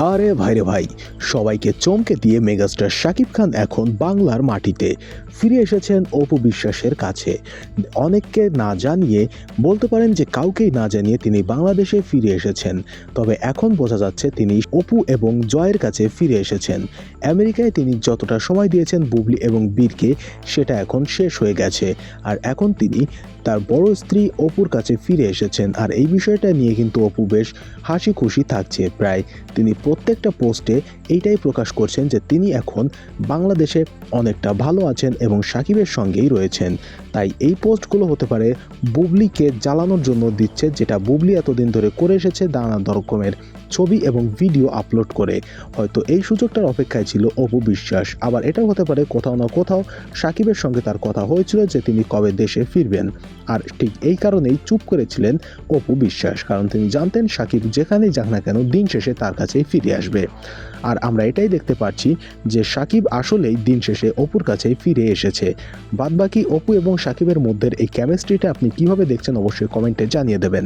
আরে ভাইরে ভাই সবাইকে চমকে দিয়ে মেগাস্টার শাকিব খান এখন বাংলার মাটিতে। ফিরে এসেছেন অপু বিশ্বাসের কাছে। অনেককে না জানিয়ে বলতে পারেন যে কাউকেই না জানিয়ে তিনি বাংলাদেশে ফিরে এসেছেন। তবে এখন বোঝা যাচ্ছে তিনি অপু এবং জয়ের কাছে ফিরে এসেছেন। আমেরিকায় তিনি যতটা সময় দিয়েছেন বুবলি এবং বীরকে, সেটা এখন শেষ হয়ে গেছে। আর এখন তিনি তার বড় স্ত্রী অপুর কাছে ফিরে এসেছেন। আর এই বিষয়টা নিয়ে কিন্তু অপু বেশ হাসি খুশি থাকছে প্রায়। তিনি প্রত্যেকটা পোস্টে এইটাই প্রকাশ করছেন যে তিনি এখন বাংলাদেশে অনেকটা ভালো আছেন এবং সাকিবের সঙ্গেই রয়েছেন। তাই এই পোস্টগুলো হতে পারে বুবলিকে জ্বালানোর জন্য দিচ্ছে যেটা বুবলি এতদিন ধরে করে এসেছে নানা রকমের ছবি এবং ভিডিও আপলোড করে। হয়তো এই সুযোগটার অপেক্ষায় ছিল অপু বিশ্বাস। আবার এটাও হতে পারে কোথাও না কোথাও সাকিবের সঙ্গে তার কথা হয়েছিল যে তিনি কবে দেশে ফিরবেন। আর ঠিক এই কারণেই চুপ করেছিলেন অপু বিশ্বাস। কারণ তিনি জানতেন সাকিব যেখানেই যাক না কেন দিন শেষে তার কাছেই ফিরে আসবে। আর আমরা এটাই দেখতে পাচ্ছি যে সাকিব আসলেই দিন শেষে অপুর কাছে ফিরে এসেছে। বাদবাকি অপু এবং সাকিবের মধ্যে এই কেমিস্ট্রিটা আপনি কীভাবে দেখছেন অবশ্যই কমেন্টে জানিয়ে দেবেন।